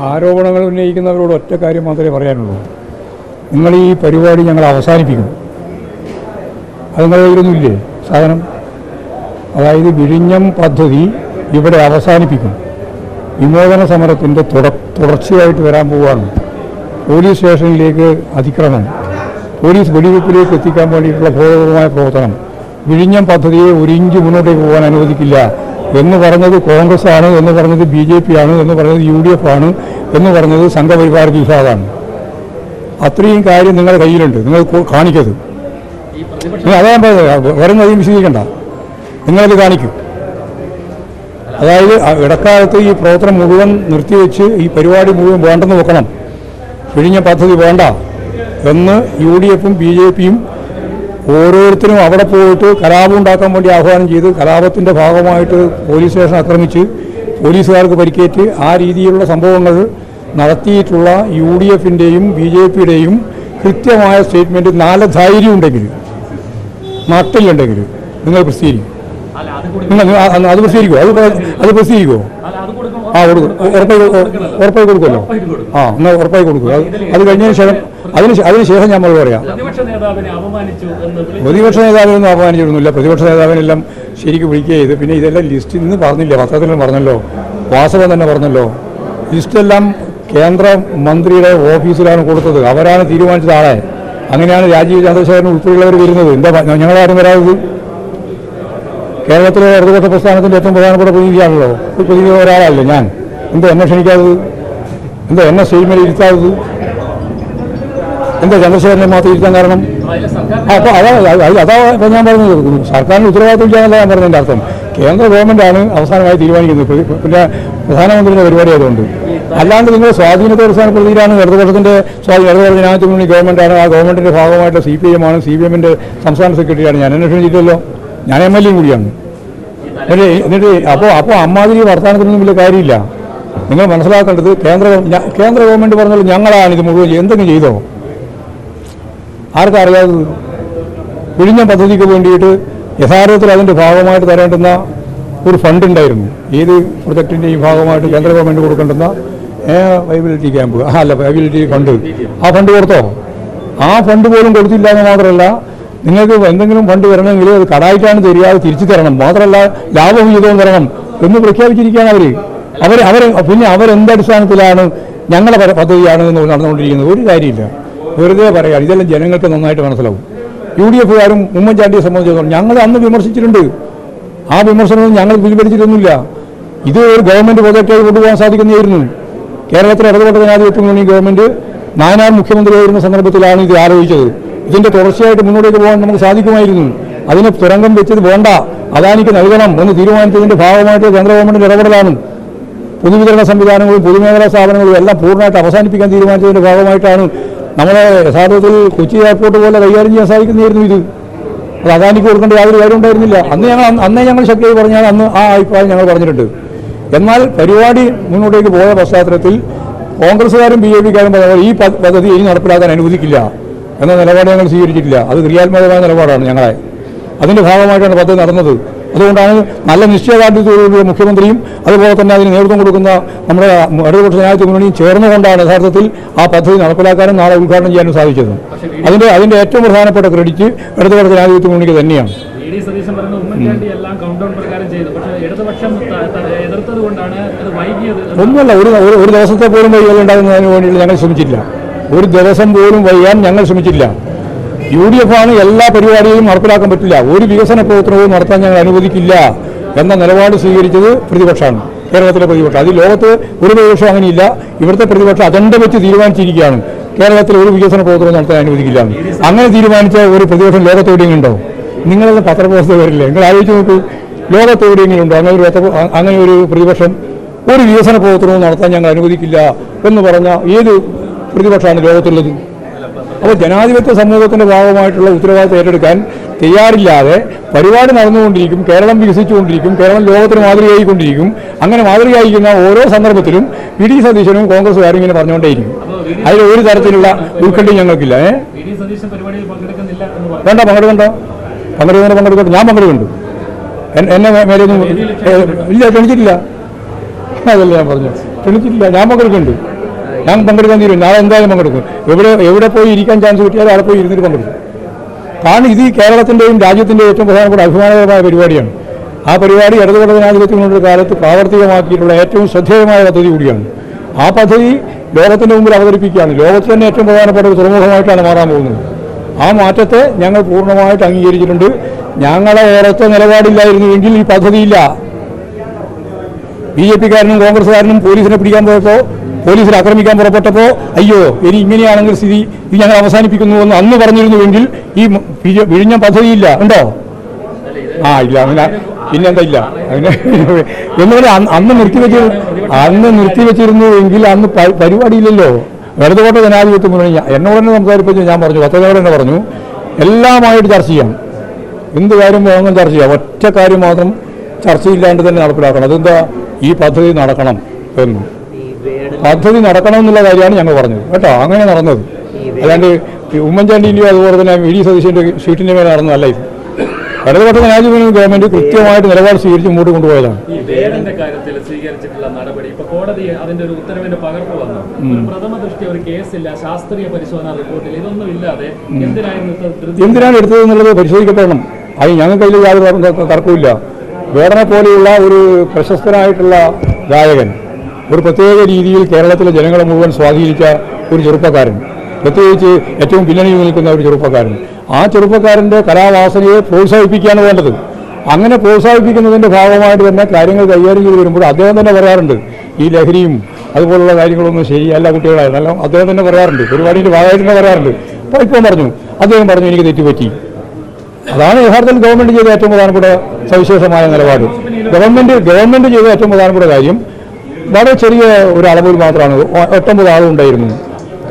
ആരോപണങ്ങൾ ഉന്നയിക്കുന്നവരോട് ഒറ്റ കാര്യം മാത്രമേ പറയാനുള്ളൂ. നിങ്ങൾ ഈ പരിപാടി ഞങ്ങൾ അവസാനിപ്പിക്കും അത് നിങ്ങളുടെ കയ്യിലൊന്നുമില്ലേ? സാധനം? അതായത് വിഴിഞ്ഞം പദ്ധതി ഇവിടെ അവസാനിപ്പിക്കും. വിമോചന സമരത്തിന്റെ തുട തുടർച്ചയായിട്ട് വരാൻ പോവുകയാണ്. പോലീസ് സ്റ്റേഷനിലേക്ക് അതിക്രമം. പോലീസ് വെടിവെപ്പിലേക്ക് എത്തിക്കാൻ വേണ്ടിയിട്ടുള്ള ബോധപൂർവമായ പ്രവർത്തനം. വിഴിഞ്ഞം പദ്ധതിയെ ഒരു ഇഞ്ച് മുന്നോട്ടേക്ക് പോകാൻ അനുവദിക്കില്ല. എന്ന് പറഞ്ഞത് കോൺഗ്രസ് ആണ് എന്ന് പറഞ്ഞത് ബി ജെ പി ആണ് എന്ന് പറഞ്ഞത് യു ഡി എഫ് ആണ് എന്ന് പറഞ്ഞത് സംഘപരിവാർ വിഭാഗമാണ്. അത്രയും കാര്യം നിങ്ങളുടെ കയ്യിലുണ്ട്. നിങ്ങൾ കാണിക്കരുത്. അതാ പറഞ്ഞത്. അധികം വിശദീകരിക്കണ്ട. നിങ്ങളത് കാണിക്കും. അതായത് ഇടക്കാലത്ത് ഈ പ്രവർത്തനം മുഴുവൻ നിർത്തിവെച്ച് ഈ പരിപാടി മുഴുവൻ വേണ്ടെന്ന് വെക്കണം. പിഴിഞ്ഞ പദ്ധതി വേണ്ട എന്ന് യു ഡി എഫും ബി ജെ പിയും ഓരോരുത്തരും അവിടെ പോയിട്ട് കലാപം ഉണ്ടാക്കാൻ വേണ്ടി ആഹ്വാനം ചെയ്ത് കലാപത്തിന്റെ ഭാഗമായിട്ട് പോലീസ് സ്റ്റേഷൻ ആക്രമിച്ച് പോലീസുകാർക്ക് പരിക്കേറ്റ് ആ രീതിയിലുള്ള സംഭവങ്ങൾ നടത്തിയിട്ടുള്ള യു ഡി എഫിന്റെയും ബി ജെ പിയുടെയും കൃത്യമായ സ്റ്റേറ്റ്മെന്റ് നാല് ധൈര്യം ഉണ്ടെങ്കിൽ നട്ടിലുണ്ടെങ്കിൽ നിങ്ങൾ പ്രസിദ്ധീകരിക്കും. നിങ്ങൾ അത് പ്രസിദ്ധീകരിക്കുമോ അത് അത് പ്രസിദ്ധീകരിക്കുമോ ആ കൊടുക്കും ഉറപ്പായി ഉറപ്പായി കൊടുക്കുമല്ലോ ആ എന്നാൽ ഉറപ്പായി കൊടുക്കും അത് അത് കഴിഞ്ഞതിന് ശേഷം അതിന് അതിനുശേഷം അതിന് ശേഷം ഞാൻ മറുപടി പറയാം. പ്രതിപക്ഷ നേതാവിനൊന്നും അപമാനിച്ചിരുന്നില്ല പ്രതിപക്ഷ നേതാവിനെല്ലാം ശരിക്കും വിളിക്കുക ചെയ്ത് പിന്നെ ഇതെല്ലാം ലിസ്റ്റ് ഇന്ന് പറഞ്ഞില്ല. പത്രത്തിലും പറഞ്ഞല്ലോ. വാസവൻ തന്നെ പറഞ്ഞല്ലോ. ലിസ്റ്റെല്ലാം കേന്ദ്ര മന്ത്രിയുടെ ഓഫീസിലാണ് കൊടുത്തത്. അവരാണ് തീരുമാനിച്ചത് ആളെ. അങ്ങനെയാണ് രാജീവ് ചന്ദ്രശേഖരൻ ഉൾപ്പെടെയുള്ളവർ വരുന്നത്. എന്താ ഞങ്ങളാരും വരാത്തത്? കേരളത്തിലെ ഇടതുപക്ഷ പ്രസ്ഥാനത്തിന്റെ ഏറ്റവും പ്രധാനപ്പെട്ട പ്രതിനിധിയാണല്ലോ. പ്രതിനിധി ഒരാളല്ലേ ഞാൻ. എന്താ എന്നെ ക്ഷണിക്കാത്തത്? എന്താ എന്നെ സ്റ്റേറ്റ്മെന്റ് ഇരുത്താത്തത് എന്താ ചന്ദ്രശേഖരനെ മാത്രം കാരണം? അപ്പോൾ അതാ അത് ഇപ്പം ഞാൻ പറഞ്ഞത് സർക്കാരിന്റെ ഉത്തരവാദിത്വം ഇല്ലാന്നല്ല ഞാൻ പറഞ്ഞതിന്റെ അർത്ഥം. കേന്ദ്ര ഗവൺമെന്റാണ് അവസാനമായി തീരുമാനിക്കുന്നത്. പിന്നെ പ്രധാനമന്ത്രിയുടെ പരിപാടി ആയതുകൊണ്ട്. അല്ലാണ്ട് നിങ്ങൾ സ്വാധീനത്തെ അടിസ്ഥാന പ്രതിയിലാണ് ഇടതുപക്ഷത്തിന്റെ സ്വാധീനം. ഇടതുപക്ഷ ജനാധിപത്യ മുന്നണി ഗവൺമെന്റാണ് ആ ഗവൺമെന്റിന്റെ ഭാഗമായിട്ട് സി പി എം ആണ്. സി പി എമ്മിന്റെ സംസ്ഥാന സെക്രട്ടറിയാണ്. ഞാൻ അന്വേഷണം ചെയ്തില്ലല്ലോ ഞാൻ എം എൽ എയും കൂടിയാണ്. എന്നിട്ട് എന്നിട്ട് അപ്പോൾ അപ്പോൾ അമ്മാതിരി വർത്തമാനത്തിനൊന്നും വലിയ കാര്യമില്ല. നിങ്ങൾ മനസ്സിലാക്കേണ്ടത് കേന്ദ്ര കേന്ദ്ര ഗവൺമെന്റ് പറഞ്ഞാൽ ഞങ്ങളാണ് ഇത് മുഴുവൻ. എന്തെങ്കിലും ചെയ്തോ? ആർക്കാ അറിയാതെ വിഴിഞ്ഞ പദ്ധതിക്ക് വേണ്ടിയിട്ട് യഥാർത്ഥത്തിൽ അതിന്റെ ഭാഗമായിട്ട് തരേണ്ടുന്ന ഒരു ഫണ്ട് ഉണ്ടായിരുന്നു. ഏത് പ്രൊജക്ടിന്റെയും ഭാഗമായിട്ട് കേന്ദ്ര ഗവൺമെന്റ് കൊടുക്കേണ്ടുന്ന വൈബിലിറ്റി ക്യാമ്പ് ആ അല്ല വൈബിലിറ്റി ഫണ്ട് ആ ഫണ്ട് കൊടുത്തോ? ആ ഫണ്ട് പോലും കൊടുത്തില്ല എന്ന് മാത്രമല്ല നിങ്ങൾക്ക് എന്തെങ്കിലും ഫണ്ട് വരണമെങ്കിൽ അത് കടായിട്ടാണ് തരികയാതെ തിരിച്ചു തരണം. മാത്രമല്ല ലാഭവിഹിതവും തരണം എന്ന് പ്രഖ്യാപിച്ചിരിക്കുകയാണ് അവർ അവർ അവർ പിന്നെ അവരെന്തടിസ്ഥാനത്തിലാണ് ഞങ്ങളുടെ പദ്ധതിയാണ് നടന്നുകൊണ്ടിരിക്കുന്നത്? ഒരു കാര്യമില്ല. വെറുതെ പറയാം ഇതെല്ലാം ജനങ്ങൾക്ക് നന്നായിട്ട് മനസ്സിലാവും. യു ഡി എഫുകാരും ഉമ്മൻചാണ്ടിയെ സംബന്ധിച്ചിടത്തോളം ഞങ്ങൾ അന്ന് വിമർശിച്ചിട്ടുണ്ട്. ആ വിമർശനവും ഞങ്ങൾ പിൻവലിച്ചിട്ടൊന്നുമില്ല ഇത് ഒരു ഗവൺമെന്റ് പ്രൊജക്റ്റായി കൊണ്ടുപോകാൻ സാധിക്കുന്നതായിരുന്നു. കേരളത്തിലെ ഇടതുപെട്ട ജനാധിപത്യ മുന്നണി ഗവൺമെന്റ് നാനാർ മുഖ്യമന്ത്രിയായിരുന്ന സന്ദർഭത്തിലാണ് ഇത് ആലോചിച്ചത്. ഇതിന്റെ തുടർച്ചയായിട്ട് മുന്നോട്ടേക്ക് പോകാൻ നമുക്ക് സാധിക്കുമായിരുന്നു. അതിനെ തുരങ്കം വെച്ചത് വേണ്ട. അദാനിക്ക് നൽകണം എന്ന് തീരുമാനിച്ചതിന്റെ ഭാഗമായിട്ട് കേന്ദ്ര ഗവൺമെന്റിന്റെ ഇടപെടലാണ്. പൊതുവിതരണ സംവിധാനങ്ങളും പൊതുമേഖലാ സ്ഥാപനങ്ങളും എല്ലാം പൂർണമായിട്ട് അവസാനിപ്പിക്കാൻ തീരുമാനിച്ചതിന്റെ ഭാഗമായിട്ടാണ് നമ്മളെ യഥാർത്ഥത്തിൽ കൊച്ചി എയർപോർട്ട് പോലെ കൈകാര്യം ചെയ്യാൻ സാധിക്കുന്നതായിരുന്നു ഇത്. അത് അദാനിക്ക് കൊടുക്കേണ്ട യാതൊരു കാര്യം ഉണ്ടായിരുന്നില്ല. അന്ന് ഞങ്ങൾ അന്നേ ഞങ്ങൾ ശക്തി പറഞ്ഞാൽ അന്ന് ആ അഭിപ്രായം ഞങ്ങൾ പറഞ്ഞിട്ടുണ്ട്. എന്നാൽ പരിപാടി മുന്നോട്ടേക്ക് പോയ പശ്ചാത്തലത്തിൽ കോൺഗ്രസ്സുകാരും ബി ജെ പിക്കാരും പറഞ്ഞാൽ ഈ പദ്ധതി ഇനി നടപ്പിലാക്കാൻ അനുവദിക്കില്ല എന്ന നിലപാട് ഞങ്ങൾ സ്വീകരിച്ചിട്ടില്ല. അത് ക്രിയാത്മകമായ നിലപാടാണ് ഞങ്ങളെ. അതിന്റെ ഭാഗമായിട്ടാണ് പദ്ധതി നടന്നത്. അതുകൊണ്ടാണ് നല്ല നിശ്ചയദാർഢ്യത്തോടുകൂടിയ മുഖ്യമന്ത്രിയും അതുപോലെ തന്നെ അതിന് നേതൃത്വം കൊടുക്കുന്ന നമ്മുടെ ഇടതുപക്ഷ ജനാധിപത്യ മുന്നണിയും ചേർന്നുകൊണ്ടാണ് യഥാർത്ഥത്തിൽ ആ പദ്ധതി നടപ്പിലാക്കാനും നാളെ ഉദ്ഘാടനം ചെയ്യാനും സാധിച്ചത്. അതിന്റെ അതിന്റെ ഏറ്റവും പ്രധാനപ്പെട്ട ക്രെഡിറ്റ് ഇടതുപക്ഷ ജനാധിപത്യ മുന്നണിക്ക് തന്നെയാണ്. ഇ ഡി സതീശൻ പറയുന്ന ഉമ്മൻചാണ്ടി എല്ലാം കൗണ്ട് ഡൗൺ പ്രകാരം ചെയ്തു. പക്ഷേ ഇടതുപക്ഷം എതിർത്തത് കൊണ്ടാണ് അത് വൈകിയത് ഒന്നുമല്ല ഒരു ഒരു- ദിവസത്തെ പോലും വൈകൽ ഉണ്ടാകുന്നതിന് വേണ്ടിയിട്ട് ഞങ്ങൾ ശ്രമിച്ചില്ല ഒരു ദിവസം പോലും വൈകാൻ ഞങ്ങൾ ശ്രമിച്ചില്ല യു ഡി എഫാണ് എല്ലാ പരിപാടികളും നടപ്പിലാക്കാൻ പറ്റില്ല. ഒരു വികസന പ്രവർത്തനവും നടത്താൻ ഞങ്ങൾ അനുവദിക്കില്ല എന്ന നിലപാട് സ്വീകരിച്ചത് പ്രതിപക്ഷമാണ് കേരളത്തിലെ പ്രതിപക്ഷം. അത് ലോകത്ത് ഒരു പ്രതിപക്ഷം അങ്ങനെയില്ല. ഇവിടുത്തെ പ്രതിപക്ഷം അജണ്ട വെച്ച് തീരുമാനിച്ചിരിക്കുകയാണ്. കേരളത്തിൽ ഒരു വികസന പ്രവർത്തനം നടത്താൻ അനുവദിക്കില്ല അങ്ങനെ തീരുമാനിച്ച ഒരു പ്രതിപക്ഷം ലോകത്ത് എവിടെയെങ്കിലും ഉണ്ടോ വരില്ല പത്രപ്രവർത്തകരില്ലേ നിങ്ങൾ ആലോചിച്ച് നോക്കൂ. ലോകത്ത് ഉണ്ടോ അങ്ങനെ ഒരു അങ്ങനെ ഒരു പ്രതിപക്ഷം ഒരു വികസന പ്രവർത്തനവും നടത്താൻ ഞങ്ങൾ അനുവദിക്കില്ല എന്ന് പറഞ്ഞ ഏത് പ്രതിപക്ഷമാണ് ലോകത്തുള്ളത്? അപ്പോൾ ജനാധിപത്യ സമൂഹത്തിന്റെ ഭാഗമായിട്ടുള്ള ഉത്തരവാദിത്തം ഏറ്റെടുക്കാൻ തയ്യാറില്ലാതെ പരിപാടി നടന്നുകൊണ്ടിരിക്കും കേരളം വികസിച്ചുകൊണ്ടിരിക്കും കേരളം ലോകത്തിന് മാതൃകയായിക്കൊണ്ടിരിക്കും അങ്ങനെ മാതൃകയായിരിക്കുന്ന ഓരോ സന്ദർഭത്തിലും വി ഡി സതീശനും കോൺഗ്രസ്സുകാരും ഇങ്ങനെ പറഞ്ഞുകൊണ്ടേയിരിക്കും. അതിൽ ഒരു തരത്തിലുള്ള ഉത്കണ്ഠ ഞങ്ങൾക്കില്ല ഏ? വേണ്ട പങ്കെടുക്കണ്ടോ. പങ്കെടുക്കുന്ന പങ്കെടുക്കട്ടെ ഞാൻ പങ്കെടുക്കുന്നുണ്ട്. എന്നെ മേലൊന്നും ഇല്ല ക്ഷണിച്ചിട്ടില്ല. അതല്ല ഞാൻ പറഞ്ഞു ക്ഷണിച്ചിട്ടില്ല. ഞാൻ പങ്കെടുക്കുന്നുണ്ട്. ഞാൻ പങ്കെടുക്കാൻ തീരും നാളെ എന്തായാലും പങ്കെടുക്കും. എവിടെ എവിടെ പോയി ഇരിക്കാൻ ചാൻസ് കിട്ടിയാൽ അവിടെ പോയി ഇരുന്നിട്ട് പങ്കെടുക്കും. കാരണം ഇത് കേരളത്തിന്റെയും രാജ്യത്തിന്റെയും ഏറ്റവും പ്രധാനപ്പെട്ട അഭിമാനകരമായ പരിപാടിയാണ്. ആ പരിപാടി ഇടതുപക്ഷ ജനാധിപത്യങ്ങളുടെ കാലത്ത് പ്രാവർത്തികമാക്കിയിട്ടുള്ള ഏറ്റവും ശ്രദ്ധേയമായ പദ്ധതി കൂടിയാണ്. ആ പദ്ധതി ലോകത്തിന്റെ മുമ്പിൽ അവതരിപ്പിക്കുകയാണ്. ലോകത്ത് തന്നെ ഏറ്റവും പ്രധാനപ്പെട്ട ഒരു തുറമുഖമായിട്ടാണ് മാറാൻ പോകുന്നത്. ആ മാറ്റത്തെ ഞങ്ങൾ പൂർണമായിട്ട് അംഗീകരിച്ചിട്ടുണ്ട്. ഞങ്ങളെ ഏറത്തെ നിലപാടില്ലായിരുന്നുവെങ്കിൽ ഈ പദ്ധതിയില്ല. ബി ജെ പിക്കാരനും കോൺഗ്രസ്സുകാരനും പോലീസിനെ പിടിക്കാൻ പോയപ്പോൾ പോലീസിനെ ആക്രമിക്കാൻ പുറപ്പെട്ടപ്പോൾ അയ്യോ ഇനി ഇങ്ങനെയാണെങ്കിൽ സ്ഥിതി ഇത് ഞങ്ങൾ അവസാനിപ്പിക്കുന്നു എന്ന് അന്ന് പറഞ്ഞിരുന്നുവെങ്കിൽ ഈ വിഴിഞ്ഞ വിഴ- വിഴിഞ്ഞം പദ്ധതിയില്ല. ഉണ്ടോ? ആ ഇല്ല അങ്ങനെ പിന്നെന്താ ഇല്ല. അതിന് എന്നുപോലെ അന്ന് നിർത്തിവെച്ച് അന്ന് നിർത്തിവെച്ചിരുന്നു എങ്കിൽ അന്ന് പരിപാടിയില്ലല്ലോ. വലതുകോട്ട ജനാധിപത്യം മുന്നണി എന്നോട് തന്നെ സംസാരിപ്പിച്ച് ഞാൻ പറഞ്ഞു പത്തനോട് തന്നെ പറഞ്ഞു എല്ലാമായിട്ട് ചർച്ച ചെയ്യാം. എന്ത് കാര്യം വേണമെങ്കിലും ചർച്ച ചെയ്യാം. ഒറ്റ കാര്യം മാത്രം ചർച്ചയില്ലാണ്ട് തന്നെ നടപ്പിലാക്കണം. അതെന്താ? ഈ പദ്ധതി നടക്കണം എന്ന്. പദ്ധതി നടക്കണമെന്നുള്ള കാര്യമാണ് ഞങ്ങൾ പറഞ്ഞത്. കേട്ടോ? അങ്ങനെ നടന്നത്. അല്ലാണ്ട് ഉമ്മൻചാണ്ടിന്റെയോ അതുപോലെ തന്നെ വി ഡി സതീശന്റെ ഷീറ്റിന്റെ മേലെ നടന്നതല്ല ഇത്. ഇടതുപക്ഷ രാജ്യമെങ്കിലും ഗവൺമെന്റ് കൃത്യമായിട്ട് നിലപാട് സ്വീകരിച്ച് മുമ്പോട്ട് കൊണ്ടുപോയതാണ്. ഈ വേടന്റെ കാര്യത്തിൽ സ്വീകരിച്ചിട്ടുള്ള നടപടി. ഇപ്പൊ കോടതി അതിന്റെ ഒരു ഉത്തരവിന്റെ പകർപ്പ് വന്നു. പ്രഥമ ദൃഷ്ടി ഒരു കേസില്ല ശാസ്ത്രീയ പരിശോധനാ റിപ്പോർട്ടിൽ. ഇതൊന്നും ഇല്ലാതെ എന്തിനായിരുന്നു എന്തിനാണ് എടുത്തത് എന്നുള്ളത് പരിശോധിക്കപ്പെടണം. അത് ഞങ്ങൾക്ക് അതിൽ യാതൊരു തർക്കവും വേടനെ പോലെയുള്ള ഒരു പ്രശസ്തനായിട്ടുള്ള ഗായകൻ ഒരു പ്രത്യേക രീതിയിൽ കേരളത്തിലെ ജനങ്ങളെ മുഴുവൻ സ്വാധീനിച്ച ഒരു ചെറുപ്പക്കാരൻ. പ്രത്യേകിച്ച് ഏറ്റവും പിന്നണിയിൽ നിൽക്കുന്ന ഒരു ചെറുപ്പക്കാരൻ. ആ ചെറുപ്പക്കാരന്റെ കലാവാസനയെ പ്രോത്സാഹിപ്പിക്കുകയാണ് വേണ്ടത്. അങ്ങനെ പ്രോത്സാഹിപ്പിക്കുന്നതിന്റെ ഭാഗമായിട്ട് തന്നെ കാര്യങ്ങൾ കൈകാര്യം ചെയ്ത് വരുമ്പോൾ അദ്ദേഹം തന്നെ പറയാറുണ്ട് ഈ ലഹരിയും അതുപോലുള്ള കാര്യങ്ങളൊന്നും ശരിയല്ല കുട്ടികളായിരുന്നു അദ്ദേഹം തന്നെ പറയാറുണ്ട് പരിപാടിയുടെ ഭാഗമായിട്ട് തന്നെ പറയാറുണ്ട്. അപ്പോൾ ഇപ്പം പറഞ്ഞു അദ്ദേഹം പറഞ്ഞു എനിക്ക് തെറ്റുപറ്റി. അതാണ് യഥാർത്ഥത്തിൽ ഗവൺമെന്റ് ചെയ്ത ഏറ്റവും പ്രധാനപ്പെട്ട സവിശേഷമായ നിലപാട്. ഗവൺമെന്റ് ഗവൺമെന്റ് ചെയ്ത ഏറ്റവും പ്രധാനപ്പെട്ട കാര്യം വളരെ ചെറിയ ഒരു അളവിൽ മാത്രമാണ്. ഒട്ടൊമ്പത് ആളുണ്ടായിരുന്നു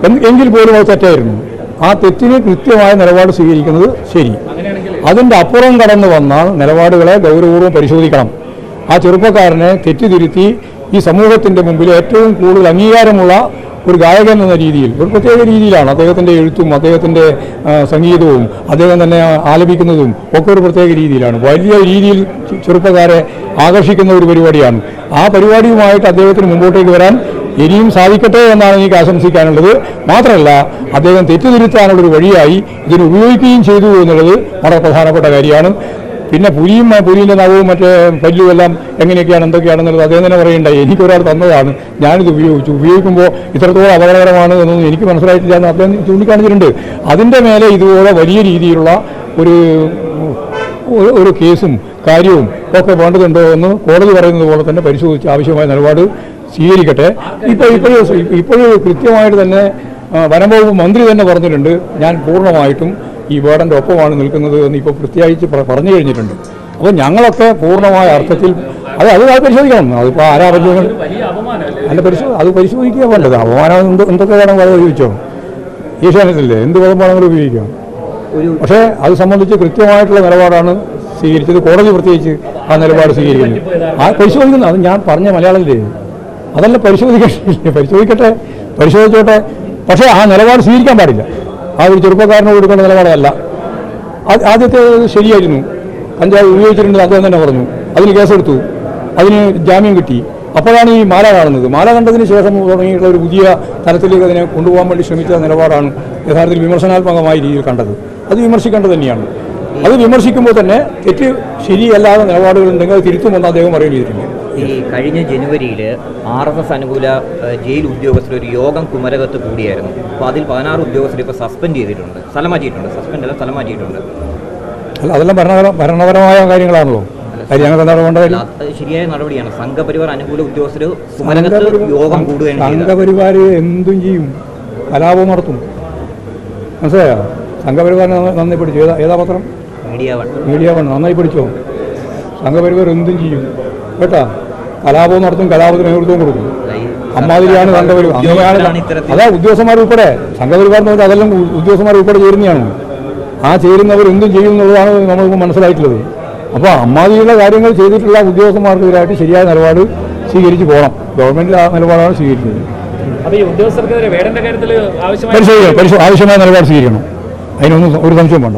ഉണ്ടായിരുന്നു. എങ്കിൽ പോലും അത് തെറ്റായിരുന്നു. ആ തെറ്റിന് കൃത്യമായ നിലപാട് സ്വീകരിക്കുന്നത് ശരി. അതിന്റെ അപ്പുറം കടന്നു വന്നാൽ നിലപാടുകളെ ഗൗരവപൂർവം പരിശോധിക്കണം. ആ ചെറുപ്പക്കാരനെ തെറ്റിതിരുത്തി ഈ സമൂഹത്തിന്റെ മുമ്പിൽ ഏറ്റവും കൂടുതൽ അംഗീകാരമുള്ള ഒരു ഗായകൻ എന്ന രീതിയിൽ ഒരു പ്രത്യേക രീതിയിലാണ് അദ്ദേഹത്തിന്റെ എഴുത്തും അദ്ദേഹത്തിന്റെ സംഗീതവും അദ്ദേഹം തന്നെ ആലപിക്കുന്നതും ഒക്കെ ഒരു പ്രത്യേക രീതിയിലാണ്. വലിയ രീതിയിൽ ചെറുപ്പക്കാരെ ആകർഷിക്കുന്ന ഒരു പരിപാടിയാണ്. ആ പരിപാടിയുമായിട്ട് അദ്ദേഹത്തിന് മുമ്പോട്ടേക്ക് വരാൻ ഇനിയും സാധിക്കട്ടെ എന്നാണ് എനിക്ക് ആശംസിക്കാനുള്ളത്. മാത്രമല്ല അദ്ദേഹം തെറ്റുതിരുത്താനുള്ളൊരു വഴിയായി ഇതിനെ ഉപയോഗിക്കുകയും ചെയ്തു എന്നുള്ളത് വളരെ പ്രധാനപ്പെട്ട കാര്യമാണ്. പിന്നെ പുലിയും പുലിയിന്റെ നവവും മറ്റേ പല്ലും എല്ലാം എങ്ങനെയൊക്കെയാണ് എന്തൊക്കെയാണെന്നുള്ളത് അദ്ദേഹം തന്നെ പറയണ്ടായി എനിക്കൊരാൾ തന്നതാണ്. ഞാനിത് ഉപയോഗിച്ചു. ഉപയോഗിക്കുമ്പോൾ ഇത്രത്തോളം അപകടകരമാണ് എന്നൊന്നും എനിക്ക് മനസ്സിലായിട്ടില്ല എന്ന് അദ്ദേഹം ചൂണ്ടിക്കാണിച്ചിട്ടുണ്ട്. അതിന്റെ മേലെ ഇതുപോലെ വലിയ രീതിയിലുള്ള ഒരു ഒരു- കേസും കാര്യവും ഒക്കെ വേണ്ടതുണ്ടോ എന്ന് കോടതി പറയുന്നത് പോലെ തന്നെ പരിശോധിച്ച് ആവശ്യമായ നിലപാട് സ്വീകരിക്കട്ടെ. ഇപ്പോൾ ഇപ്പോഴും ഇപ്പോഴും കൃത്യമായിട്ട് തന്നെ വനംവകുപ്പ് വനം മന്ത്രി തന്നെ പറഞ്ഞിട്ടുണ്ട്. ഞാൻ പൂർണമായിട്ടും ഈ വേടന്റെ ഒപ്പമാണ് നിൽക്കുന്നത് എന്ന് ഇപ്പോൾ പ്രത്യേകിച്ച് പറഞ്ഞു കഴിഞ്ഞിട്ടുണ്ട്. അപ്പോൾ ഞങ്ങളൊക്കെ പൂർണമായ അർത്ഥത്തിൽ അത് അത് അത് പരിശോധിക്കണം. അതിപ്പോൾ ആരാ പരിശോധന വലിയ അപമാനമല്ലേ? അല്ല പരിശോ അത് പരിശോധിക്കുക വേണ്ടത്. അപമാനം എന്ത് എന്തൊക്കെ വേണം വളരെ ഉപയോഗിച്ചോ ഏഷ്യാനെറ്റല്ലേ എന്ത് പദം വേണമെങ്കിലും ഉപയോഗിക്കാം പക്ഷേ അത് സംബന്ധിച്ച് കൃത്യമായിട്ടുള്ള നിലപാടാണ് സ്വീകരിച്ചത്. കോടതി പ്രത്യേകിച്ച് ആ നിലപാട് സ്വീകരിക്കുന്നു ആ പരിശോധിക്കുന്നു. അത് ഞാൻ പറഞ്ഞ മലയാളത്തിലേ. അതല്ല പരിശോധിക്കട്ടെ പരിശോധിക്കട്ടെ. പരിശോധിച്ചോട്ടെ. പക്ഷേ ആ നിലപാട് സ്വീകരിക്കാൻ പാടില്ല. ആ ഒരു ചെറുപ്പക്കാരന് കൊടുക്കേണ്ട നിലപാടല്ല. ആദ്യത്തെ ശരിയായിരുന്നു. കഞ്ചാവ് ഉപയോഗിച്ചിട്ടുണ്ട് അദ്ദേഹം തന്നെ പറഞ്ഞു. അതിന് കേസെടുത്തു. അതിന് ജാമ്യം കിട്ടി. അപ്പോഴാണ് ഈ മാല കാണുന്നത്. മാല കണ്ടതിന് ശേഷം തുടങ്ങിയിട്ടുള്ള ഒരു പുതിയ തലത്തിലേക്ക് അതിനെ കൊണ്ടുപോകാൻ വേണ്ടി ശ്രമിച്ച നിലപാടാണ് യഥാർത്ഥത്തിൽ വിമർശനാത്മകമായ രീതിയിൽ കണ്ടത്. അത് വിമർശിക്കേണ്ടത് തന്നെയാണ്. അത് വിമർശിക്കുമ്പോൾ തന്നെ തെറ്റ് ശരിയല്ലാത്ത നിലപാടുകളുണ്ടെങ്കിൽ അത് തിരുത്തുമെന്ന് അദ്ദേഹം പറയുകയും ചെയ്തിട്ടുണ്ട്. ഈ കഴിഞ്ഞ ജനുവരിയിൽ ആർ എസ് എസ് അനുകൂല ജയിൽ ഉദ്യോഗസ്ഥർ ഒരു യോഗം കുമരകത്ത് കൂടിയായിരുന്നു. അപ്പോൾ അതിൽ പതിനാറ് ഉദ്യോഗസ്ഥർ ഇപ്പോൾ സസ്പെൻഡ് ചെയ്തിട്ടുണ്ട്. സ്ഥലം മാറ്റിയിട്ടുണ്ട് സസ്പെൻഡ് അല്ല സ്ഥലം മാറ്റിയിട്ടുണ്ട് അല്ല അതെല്ലാം ഭരണ ഭരണപരമായ കാര്യങ്ങളാണല്ലോ. ശരിയായ നടപടിയാണ്. സംഘപരിവാർ അനുകൂല ഉദ്യോഗസ്ഥർ കുമരകത്ത് യോഗം കൂടുകയാണ് ചെയ്തത് സംഘപരിവാർ എന്തും ചെയ്യും. കലാപം നടത്തും. മനസ്സിലായോ? സംഘപരിവാർ നന്നായി പിടിച്ചു ഏതാ ഏതാ പത്രം? Media one. Media one. നന്നായി പിടിച്ചോ സംഘപരിവാർ എന്തും ചെയ്യും. കേട്ടാ? കലാപവും നടത്തും കലാപത്തിന് നേതൃത്വം കൊടുക്കും. അമ്മാതിരിയാണ് സംഘപരിവാർ. അങ്ങനെയാണ് അതാ ഉദ്യോഗസ്ഥന്മാർ ഉൾപ്പെടെ. സംഘപരിവാർ എന്ന് പറഞ്ഞാൽ അതെല്ലാം ഉദ്യോഗസ്ഥന്മാർ ഉൾപ്പെടെ ചേരുന്നതാണ്. ആ ചേരുന്നവർ എന്തും ചെയ്യും എന്നുള്ളതാണ് നമ്മൾക്ക് മനസ്സിലായിട്ടുള്ളത്. അപ്പോൾ അമ്മാതിരിയുള്ള കാര്യങ്ങൾ ചെയ്തിട്ടുള്ള ഉദ്യോഗസ്ഥന്മാർക്കെതിരായിട്ട് ശരിയായ നിലപാട് സ്വീകരിച്ച് പോകണം. ഗവൺമെന്റ് ആ നിലപാടാണ് സ്വീകരിക്കുന്നത് പരിശോധിക്കണം പരിശോ ആവശ്യമായ നിലപാട് സ്വീകരിക്കണം. അതിനൊന്നും ഒരു സംശയം വേണ്ട.